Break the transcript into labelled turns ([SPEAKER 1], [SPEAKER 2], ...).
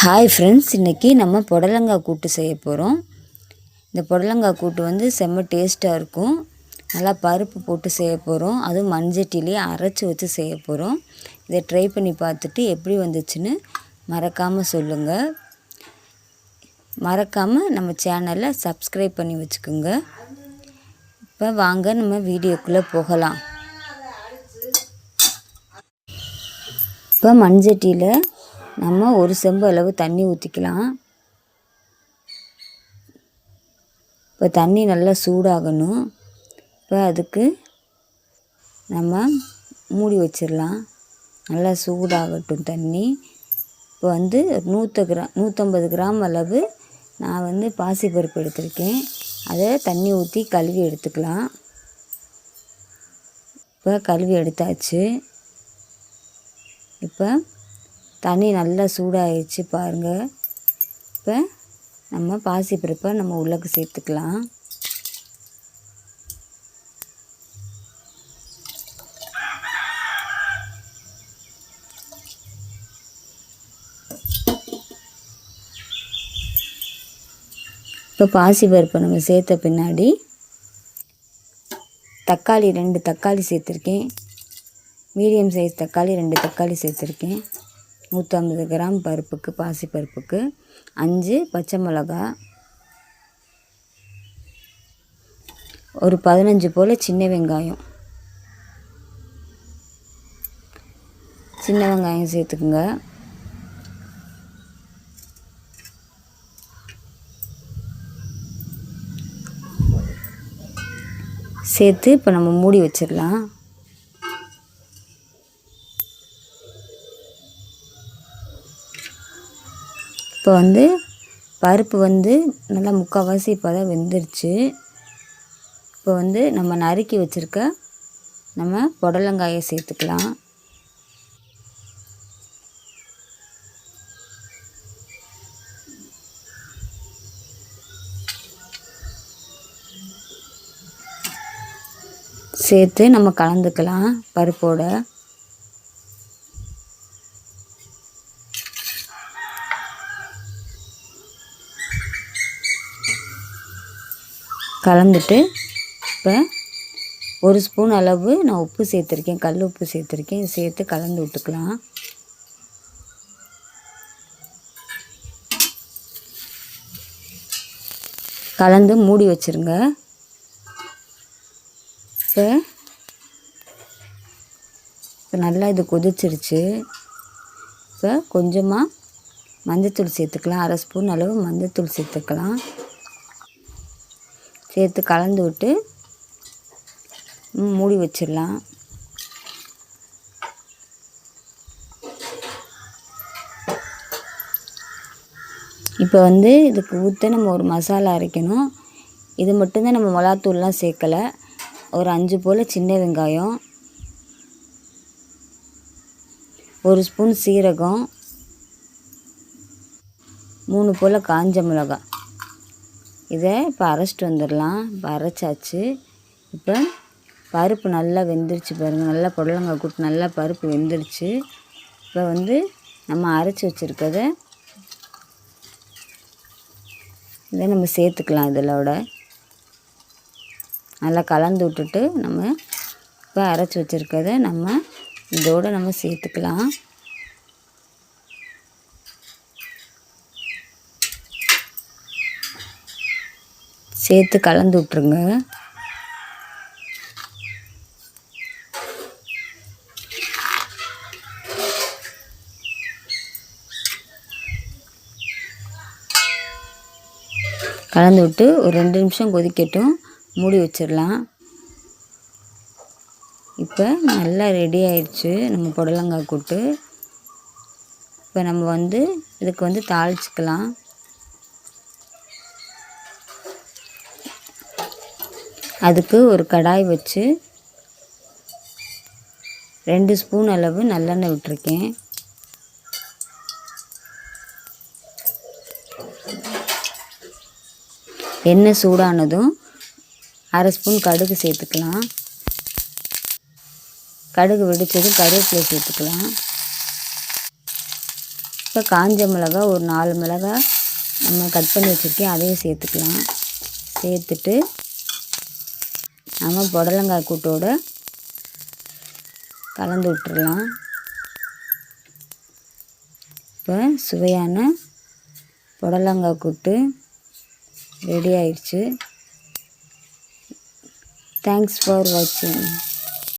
[SPEAKER 1] Hi friends இன்றைக்கி நம்ம புடலங்காய் கூட்டு செய்ய போகிறோம் இந்த புடலங்காய் கூட்டு வந்து செம்ம டேஸ்ட்டாக இருக்கும். நல்லா பருப்பு போட்டு செய்ய போகிறோம் அதுவும் மண்சட்டிலே அரைச்சி வச்சு செய்ய போகிறோம் இதை ட்ரை பண்ணி பார்த்துட்டு எப்படி வந்துச்சுன்னு மறக்காமல் சொல்லுங்கள் மறக்காமல் நம்ம சேனலை சப்ஸ்கிரைப் பண்ணி வச்சுக்கோங்க. இப்போ வாங்க நம்ம வீடியோக்குள்ளே போகலாம். இப்போ மண்சட்டியில் நம்ம ஒரு செம்பு அளவு தண்ணி ஊற்றிக்கலாம் இப்போ தண்ணி நல்லா சூடாகணும். இப்போ அதுக்கு நம்ம மூடி வச்சிடலாம். நல்லா சூடாகட்டும் தண்ணி. இப்போ வந்து நூற்று கிராம் நூற்றம்பது கிராம் அளவு நான் வந்து பாசிப்பருப்பு எடுத்திருக்கேன். அதை தண்ணி ஊற்றி கழுவி எடுத்துக்கலாம். இப்போ கழுவி எடுத்தாச்சு. இப்போ தண்ணி நல்லா சூடாகிடுச்சு பாருங்கள் இப்போ நம்ம பாசி பருப்பை நம்ம உள்ளக்கு சேர்த்துக்கலாம். இப்போ பாசி பருப்பை நம்ம சேர்த்த பின்னாடி தக்காளி ரெண்டு தக்காளி சேர்த்துருக்கேன். மீடியம் சைஸ் தக்காளி ரெண்டு தக்காளி சேர்த்துருக்கேன். நூற்றம்பது கிராம் பருப்புக்கு பாசி பருப்புக்கு அஞ்சு பச்சை மிளகா ஒரு பதினஞ்சு போல் சின்ன வெங்காயம். சின்ன வெங்காயம் சேர்த்துக்குங்க. சேர்த்து இப்போ நம்ம மூடி வச்சிடலாம். இப்போ வந்து பருப்பு வந்து நல்லா முக்கால்வாசி இப்போ தான் வெந்துருச்சு. இப்போ வந்து நம்ம நறுக்கி வச்சுருக்க நம்ம புடலங்காயை சேர்த்துக்கலாம். சேர்த்து நம்ம கலந்துக்கலாம் பருப்போட. கலந்துட்டு இப்போ ஒரு ஸ்பூன் அளவு நான் உப்பு சேர்த்துருக்கேன் கல் உப்பு சேர்த்துருக்கேன். சேர்த்து கலந்து விட்டுக்கலாம். கலந்து மூடி வச்சுருங்க. இப்போ இப்போ நல்லா இது கொதிச்சிருச்சு. இப்போ கொஞ்சமாக மஞ்சத்தூள் சேர்த்துக்கலாம். அரை ஸ்பூன் அளவு மஞ்சத்தூள் சேர்த்துக்கலாம். சேர்த்து கலந்து விட்டு மூடி வச்சிடலாம். இப்போ வந்து இதுக்கு ஊற்ற நம்ம ஒரு மசாலா அரைக்கணும். இது மட்டும்தான் நம்ம மிளகாத்தூள்லாம் சேர்க்கலை. ஒரு அஞ்சு போல் சின்ன வெங்காயம். ஒரு ஸ்பூன் சீரகம். மூணு போல் காஞ்ச மிளகாய். இதை இப்போ அரைச்சிட்டு வந்துடலாம். இப்போ அரைச்சாச்சு. இப்போ பருப்பு நல்லா வெந்துருச்சு பாருங்கள் நல்லா புடலங்காய் கூட்டு நல்லா பருப்பு வெந்துருச்சு. இப்போ வந்து நம்ம அரைச்சி வச்சுருக்கத இதை நம்ம சேர்த்துக்கலாம் இதிலோட நல்லா கலந்து விட்டுட்டு நம்ம இப்போ அரைச்சி வச்சுருக்கத நம்ம இதோடு நம்ம சேர்த்துக்கலாம். சேர்த்து கலந்து விட்ருங்க கலந்து விட்டு ஒரு ரெண்டு நிமிஷம் கொதிக்கட்டும். மூடி வச்சிடலாம். இப்போ நல்லா ரெடி ஆயிடுச்சு. நம்ம புடலங்காய் கூட்டு. இப்போ நம்ம வந்து இதுக்கு வந்து தாளிச்சிக்கலாம். அதுக்கு ஒரு கடாய் வச்சு ரெண்டு ஸ்பூன் அளவு நல்லெண்ணெய் விட்டுருக்கேன். எண்ணெய் சூடானதும் அரை ஸ்பூன் கடுகு சேர்த்துக்கலாம். கடுகு வெடித்ததும் கருவேப்பிலை சேர்த்துக்கலாம். இப்போ காஞ்ச மிளகா ஒரு நாலு மிளகா நம்ம கட் பண்ணி வச்சுருக்கேன் அதையும் சேர்த்துக்கலாம். சேர்த்துட்டு நம்ம புடலங்காய் கூட்டோடு கலந்து விட்டுடலாம் இப்போ சுவையான புடலங்காய் கூட்டு ரெடி ஆயிடுச்சு. தேங்க்ஸ் ஃபார் வாட்சிங்